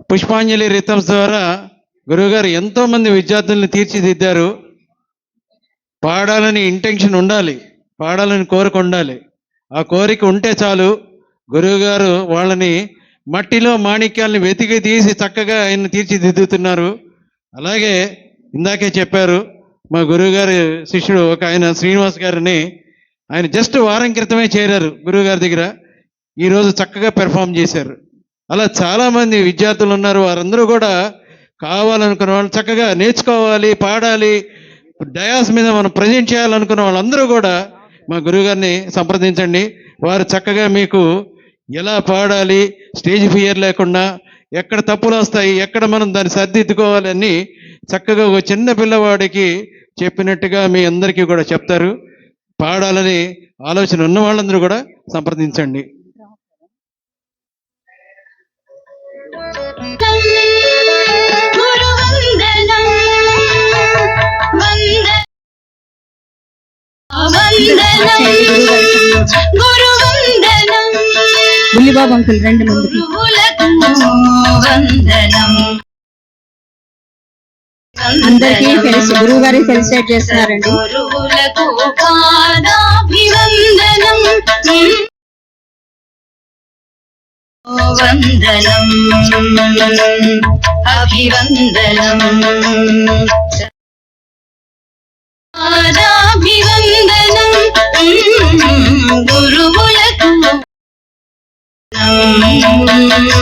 పుష్పాంజలి రిథమ్స్ ద్వారా గురువుగారు ఎంతో మంది తీర్చిదిద్దారు. పాడాలని ఇంటెన్షన్ ఉండాలి. పాడాలని కోరిక ఉండాలి. ఆ కోరిక ఉంటే చాలు గురువుగారు వాళ్ళని మట్టిలో మాణిక్యాలను వెతికి తీసి చక్కగా ఆయన తీర్చిదిద్దుతున్నారు. అలాగే ఇందాకే చెప్పారు మా గురువుగారి శిష్యుడు ఒక ఆయన శ్రీనివాస్ గారిని. ఆయన జస్ట్ వారం క్రితమే చేరారు గురువుగారి దగ్గర. ఈరోజు చక్కగా పెర్ఫామ్ చేశారు. అలా చాలామంది విద్యార్థులు ఉన్నారు. వారందరూ కూడా కావాలనుకున్న వాళ్ళు చక్కగా నేర్చుకోవాలి పాడాలి. డయాస్ మీద మనం ప్రజెంట్ చేయాలనుకున్న వాళ్ళందరూ కూడా మా గురువుగారిని సంప్రదించండి. వారు చక్కగా మీకు ఎలా పాడాలి స్టేజ్ ఫియర్ లేకుండా ఎక్కడ తప్పులు వస్తాయి ఎక్కడ మనం దాన్ని సర్దిద్దుకోవాలని చక్కగా ఒక చిన్న పిల్లవాడికి చెప్పినట్టుగా మీ అందరికీ కూడా చెప్తారు. పాడాలని ఆలోచన ఉన్న వాళ్ళందరూ కూడా సంప్రదించండి. బుల్లిబాబు అంకుల్ రెండు మందికి గురువులకు అందరికీ తెలుసు గురువు గారి ఫెలిసిటేట్ చేస్తున్నారండి. గురువులకు వందనం. అభివందనం. గురువులకు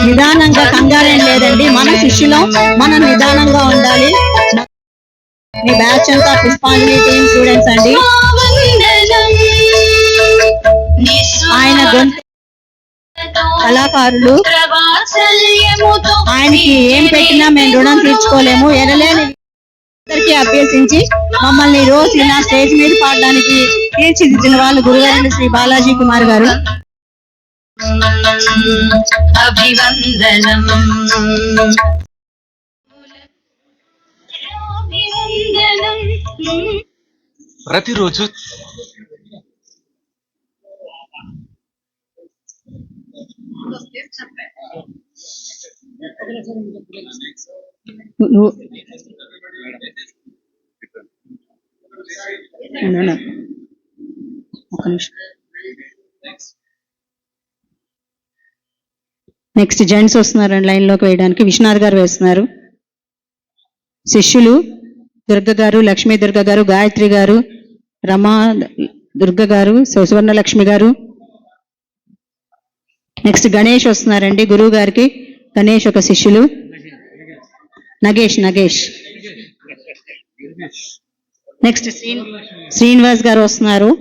నిదానంగా కంగారేం లేదండి. మన శిష్యులం మనం నిదానంగా ఉండాలి. మీ బ్యాచ్ అంతా పుష్పాంజలి టీమ్ స్టూడెంట్స్ అండి. ఆయన గొంతు కళాకారులు. ఆయనకి ఏం పెట్టినా మేము రుణం తీర్చుకోలేము. ఎనలేని అందరికీ అభ్యసించి మమ్మల్ని రోజు ఇలా స్టేజ్ మీద పాడడానికి తీర్చిదిద్దిన వాళ్ళు గురుగారు శ్రీ బాలాజీ కుమార్ గారు. అభివందనం ప్రతిరోజు నువ్వు- నిమిషం. నెక్స్ట్ జెంట్స్ వస్తున్నారండి లైన్లోకి వేయడానికి. విశ్వనాథ్ గారు వేస్తున్నారు. శిష్యులు దుర్గ గారు లక్ష్మీ దుర్గ గారు గాయత్రి గారు రమా దుర్గ గారు సువర్ణ లక్ష్మి గారు. నెక్స్ట్ గణేష్ వస్తున్నారండి గురువు గారికి. గణేష్ ఒక శిష్యులు. నగేష్ నగేష్. నెక్స్ట్ శ్రీ శ్రీనివాస్ గారు వస్తున్నారు.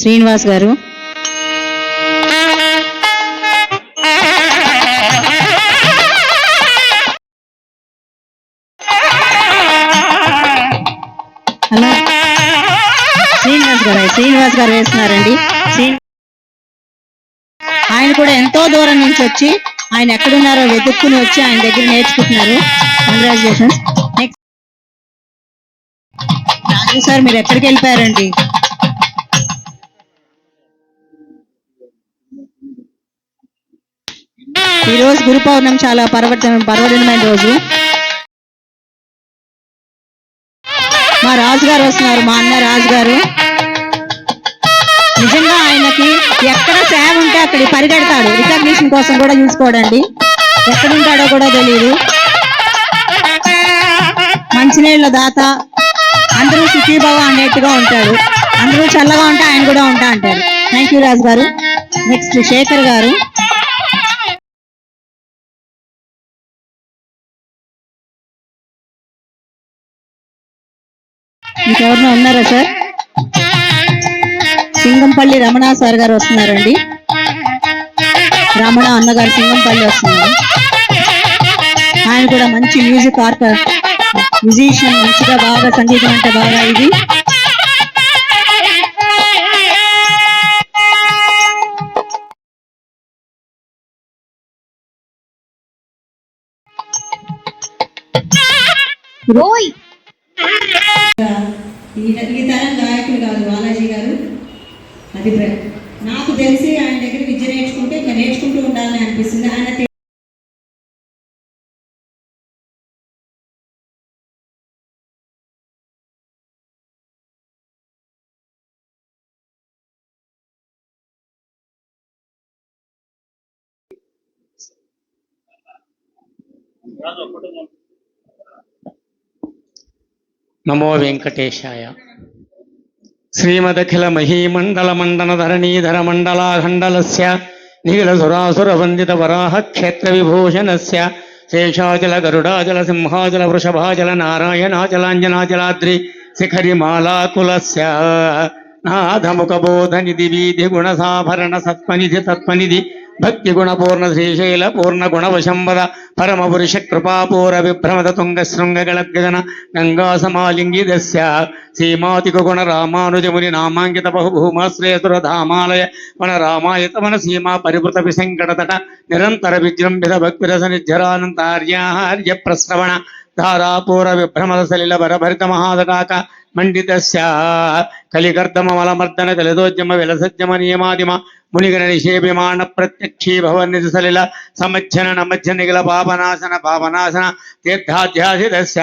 శ్రీనివాస్ గారు. హలో శ్రీనివాస్ గారు శ్రీనివాస్ గారు వేస్తున్నారండి. శ్రీ- ఆయన కూడా ఎంతో దూరం నుంచి వచ్చి ఆయన ఎక్కడున్నారో వెతుక్కుని వచ్చి ఆయన దగ్గర నేర్చుకుంటున్నారు. కంగ్రాచులేషన్స్ సార్ మీరు ఎక్కడికి వెళ్ళిపోయారండి? ఈ రోజు గురు పౌర్ణమి చాలా పర్వదిన పర్వదినమైన రోజు. మా రాజు గారు వస్తున్నారు మా అన్న రాజు గారు నిజంగా ఆయనకి ఎక్కడ సేవ ఉంటే అక్కడ పరిగెడతాడు. రికగ్నిషన్ కోసం కూడా చూసుకోడండి ఎక్కడుంటాడో కూడా తెలియదు మంచినీళ్ళ దాత అందరూ సుఖీభవ అనేట్టుగా ఉంటాడు అందరూ చల్లగా ఉంటే ఆయన కూడా ఉంటా అంటారు. థ్యాంక్ యూ రాజు గారు. నెక్స్ట్ శేఖర్ గారు. ఇంకెవరినో ఉన్నారా సార్ సింగంపల్లి రమణ సార్ గారు వస్తున్నారండి. రమణ అన్నగారు సింగంపల్లి వస్తున్నారు. ఆయన కూడా మంచి మ్యూజిక్ ఆర్ట్ మ్యూజిషియన్ మంచిగా బాగా సంగీతం అంటే బాగా ఇది. రోయ్ ఈ తరం గాయకులు కాదు బాలాజీ గారు. అది నాకు తెలిసి ఆయన దగ్గర విద్య నేర్చుకుంటే ఇంకా నేర్చుకుంటూ ఉండాలని అనిపిస్తుంది. ఆయన నమో వెంకటేశాయ. శ్రీమదఖిల మహీమండల మండన ధరణీధర మండలాఖండలస్య నీల సురాసుర వందిత వరాహ క్షేత్ర విభూషణస్య శేషాచల గరుడాచల సింహాచల వృషభాచల నారాయణాచలాంజనాచలాద్రి శిఖరి మాలాకులస్య నాథముఖ వీధి గుణసాభరణ సత్మనిధి తత్మనిధి భక్తి గుణపూర్ణ శ్రీశైల పూర్ణ గుణ పరమ పురుష కృపాపూర విభ్రమద తుంగ శృంగ గళగన గంగా సమాలింగి దస్య సీమాతిక గుణ రామానుజముని నామాంకిత బహుభూమాశ్రేయసుర ధామాలయ మన రామాయత మన సీమా పరివృత విసంకటతట నిరంతర విజృంభిత భక్తిరస నిర్జరానంతార్యాహార్య ప్రశ్రవణ ధారాపూర విభ్రమద సలిల వరభరిత మహాదకాక మండితస్య. కలిగర్దమలమర్దన కలిదోద్యమ విలసజ్జమ నియమాదిమ మునిగన నిషేభిమాన ప్రత్యక్షీ భవనిధి సలిల సమచ్చన నమచ్చ నిఖిల పాపనాశన పాపనాశన తీర్థాధ్యాసితస్య.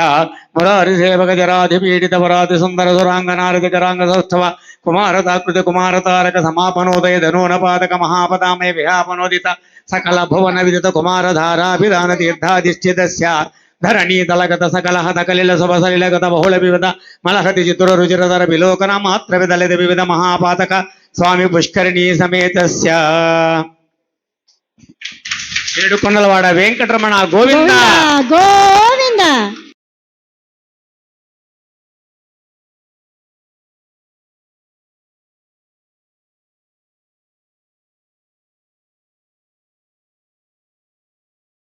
మురారి సేవక జరాధి పీడిత వరాది సుందర సురాంగనారది కరాంగ సౌస్థవ కుమారతాకృతి కుమారతారక సమాపనోదయ ధనూనపాదక మహాపదామయ విహాపనోదిత సకల భువన విదిత కుమారధారాభిధాన తీర్థాధిష్ఠితస్య ధరణీ తలగత సకల హత కలిల శుభ సలిలగత బహుళ వివిధ మలహతి చితుర రుచిరధర విలోకన మాత్ర విదలిత వివిధ మహాపాతక స్వామి పుష్కరిణీ సమేతస్య ఏడుకొండలవాడ వెంకటరమణ గోవింద! గో